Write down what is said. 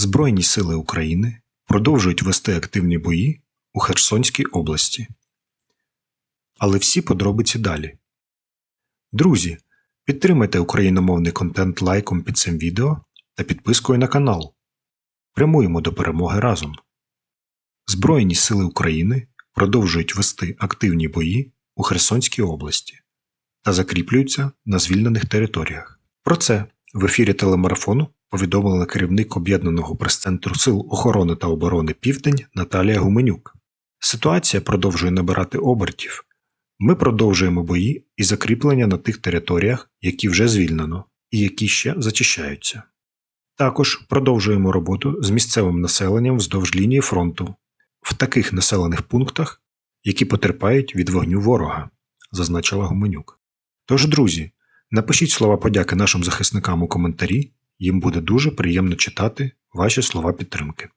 Збройні сили України продовжують вести активні бої у Херсонській області. Але всі подробиці далі. Друзі, підтримайте україномовний контент лайком під цим відео та підпискою на канал. Прямуємо до перемоги разом. Збройні сили України продовжують вести активні бої у Херсонській області та закріплюються на звільнених територіях. Про це в ефірі телемарафону повідомила керівник об'єднаного прес-центру Сил охорони та оборони Південь Наталія Гуменюк. Ситуація продовжує набирати обертів. Ми продовжуємо бої і закріплення на тих територіях, які вже звільнено, і які ще зачищаються. Також продовжуємо роботу з місцевим населенням вздовж лінії фронту в таких населених пунктах, які потерпають від вогню ворога, зазначила Гуменюк. Тож, друзі, напишіть слова подяки нашим захисникам у коментарі, їм буде дуже приємно читати ваші слова підтримки.